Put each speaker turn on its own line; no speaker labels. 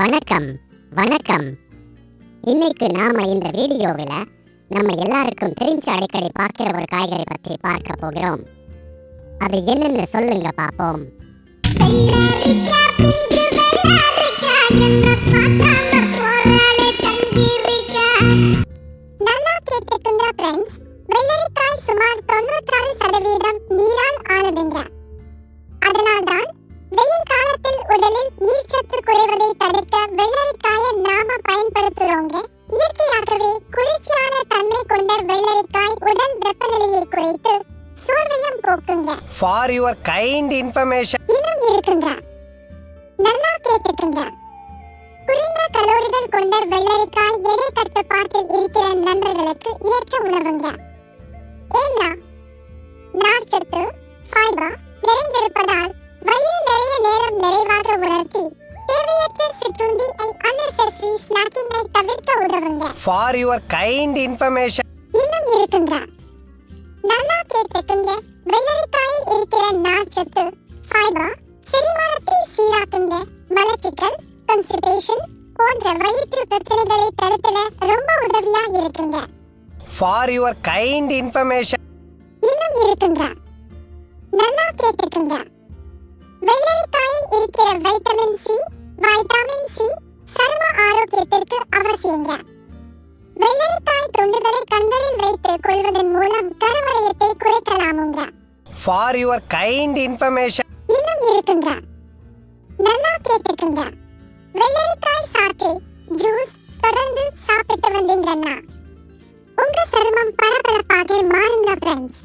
வணக்கம் வணக்கம். இன்னைக்கு நாம இந்த வீடியோவில் நம்ம எல்லாருக்கும் தெரிஞ்ச அடிக்கடி பார்க்கிற ஒரு காய்கறி பற்றி பார்க்க போகிறோம். அது என்னன்னு சொல்லுங்க
பார்ப்போம். உடலில் நீர்ச்சத்து குறைவதை தடுக்க வெள்ளரிக்காயை நாம பயன்படுத்துறோங்க. இயற்கையாகவே குளிர்ச்சியான தன்மை கொண்ட வெள்ளரிக்காய் உடல் வெப்பநிலையை குறைத்து சோர்வையும் போக்குங்க.
For your kind information,
இன்னும் இருக்குங்க. நல்லா கேட்டுக்குங்க. குறைந்த கலோரிகள் கொண்ட வெள்ளரிக்காய் எடை கட்டுப்பாட்டில் இருக்கிற நண்பர்களுக்கு ஏற்ற உணவுங்க. ஏன்னா நார்ச்சத்து ஃபைபர் நிறைந்திருப்பதால் நிறைவாக உணர்த்தி தேவையற்ற சிற்றுண்டி snacking ஐ தவிர்க்க உதவுங்க.
For your kind information,
இன்னும் இருக்குங்க. நல்லா கேட்டுக்குங்க வெள்ளரிக்காயில் இருக்கிற நார்ச்சத்து ஃபைபர் செரிமானத்தை சீராக்குங்க. மலச்சிக்கல் கான்ஸ்டிபேஷன் போன்ற வயிற்று பிரச்சனைகளை தடுத்துல ரொம்ப உதவியா இருக்குங்க.
For your kind information,
இன்னும் இருக்குங்க. நல்லா கேட்டுக்குங்க இருக்கிற வைட்டமின் சி வைட்டமின் சி சரும ஆரோக்கியத்திற்கு அவசியங்க. வெள்ளரிக்காய் துண்டுகளை கண்களில் வைத்து கொள்வதன் மூலம் கருவளையத்தை குறைக்கலாமுங்க.
For your kind information,
இன்னும் இருக்குங்க. நல்லா கேட்டுக்குங்க. வெள்ளரிக்காய் சாற்றை ஜூஸ் தொடர்ந்து சாப்பிட்டு வந்தீங்கன்னா உங்க சருமம் பளபளப்பாக மாறுங்க ஃப்ரெண்ட்ஸ்